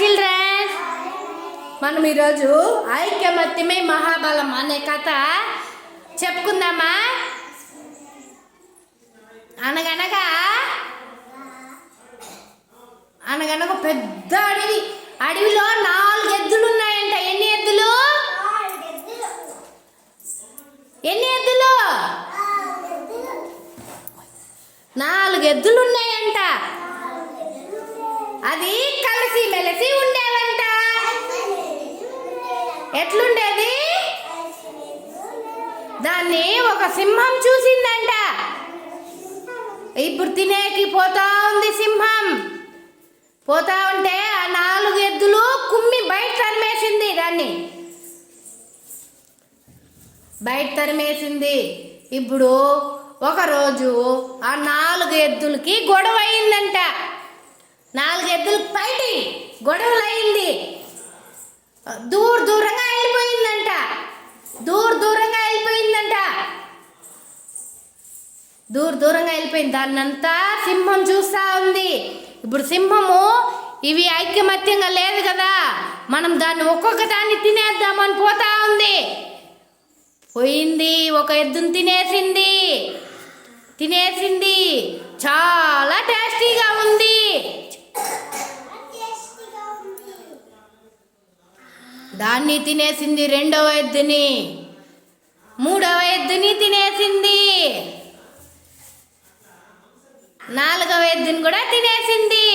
Children మనం ఈరోజు ఐక్యమత్యమే మహాబలం అనే కథ చెప్పుకుందామా? అనగనగా అనగనగా పెద్ద అడవి. అడవిలో నాలుగు ఎద్దులు ఉన్నాయంట. ఎన్ని ఎద్దులు? ఎన్ని ఎద్దులు. నాలుగు ఎద్దులు ఉన్నాయంట. అది కలిసి మెలిసి ఉండేవంట. ఎట్లుండేది? దాన్ని ఒక సింహం చూసిందంట. ఇప్పుడు తినేకి పోతా ఉంది సింహం. పోతా ఉంటే ఆ నాలుగు ఎద్దులు కుమ్మి బయట తరిమేసింది దాన్ని. బయట తరిమేసింది. ఇప్పుడు ఒకరోజు ఆ నాలుగు ఎద్దులకి గొడవ అయిందంట నాలుగు బయటి గొడవలు అయింది. దూర దూరంగా వెళ్ళిపోయిందంట. దూర దూరంగా వెళ్ళిపోయిందంట. దూర దూరంగా వెళ్ళిపోయింది. దాన్నంతా సింహం చూస్తా ఉంది. ఇప్పుడు సింహము ఇవి ఐక్యమత్యంగా లేదు కదా. మనం దాన్ని ఒక్కొక్క దాన్ని తినేద్దామని పోతా ఉంది. పోయింది ఒక ఎద్దును తినేసింది. తినేసింది. చాలా టేస్టీగా ఉంది. దాన్ని తినేసింది రెండవ ఎద్దుని. మూడవ ఎద్దుని తినేసింది. నాలుగవ ఎద్దుని కూడా తినేసింది.